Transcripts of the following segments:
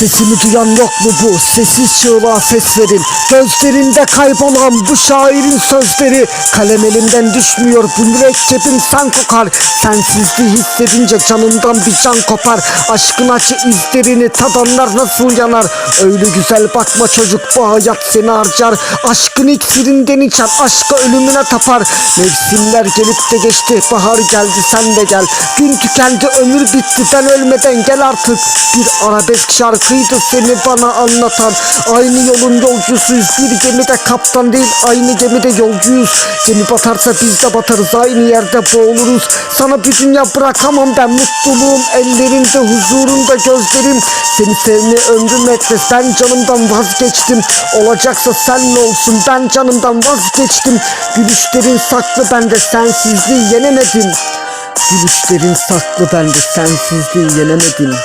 Sesimi duyan yok mu bu? Sessiz çığlığa ses verin. Gözlerinde kaybolan bu şairin sözleri. Kalem elimden düşmüyor. Bu mürekkebim sen kokar. Sensizliği hissedince canımdan bir can kopar. Aşkın acı izlerini tadanlar nasıl yanar? Öyle güzel bakma çocuk bu hayat seni harcar. Aşkın iksirinden içen aşka ölümüne tapar. Mevsimler gelip de geçti. Bahar geldi sen de gel. Gün tükendi ömür bitti. Ben ölmeden gel artık. Bir arabesk şarkıydı seni bana anlatan. Aynı yolun yolcusuyuz. Bir gemide kaptan değil aynı gemide yolcuyuz. Gemi batarsa biz de batarız. Aynı yerde boğuluruz. Sana bir dünya bırakamam ben. Mutluluğum ellerinde, huzurunda gözlerim. Seni sevmeye ömrüm etmez. Ben canımdan vazgeçtim. Olacaksa senle olsun. Ben canımdan vazgeçtim. Gülüşlerin saklı bende. Sensizliği yenemedim. Gülüşlerin saklı bende. Sensizliği yenemedim.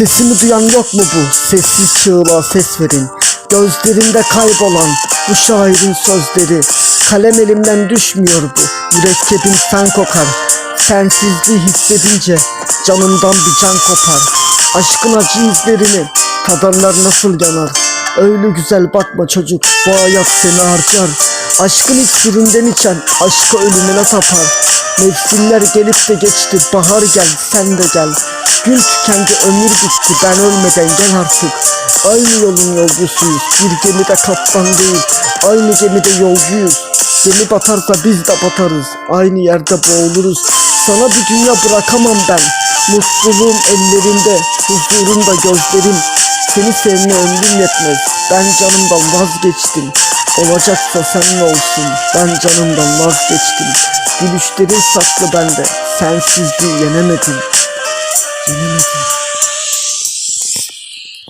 Sesimi duyan yok mu bu? Sessiz çığlığa ses verin. Gözlerinde kaybolan bu şairin sözleri. Kalem elimden düşmüyor bu. Mürekkebim sen kokar. Sensizliği hissedince canımdan bir can kopar. Aşkın acı izlerini tadanlar nasıl yanar? Öyle güzel bakma çocuk bu hayat seni harcar. Aşkın iksirinden içen aşka ölümüne tapar. Mevsimler gelip de geçti bahar gel sen de gel. Gün tükendi ömür bitti ben ölmeden gel artık. Aynı yolun yolcusuyuz bir gemide kaptan değil. Aynı gemide yolcuyuz. Gemi batarsa biz de batarız. Aynı yerde boğuluruz. Sana bir dünya bırakamam ben. Mutluluğum ellerinde, huzurumda gözlerim. Seni sevme ömrüm yetmez. Ben canımdan vazgeçtim. Olacaksa seninle olsun. Ben canımdan vazgeçtim. Gülüşlerin saklı bende. Sensizliği yenemedim. Yenemedim.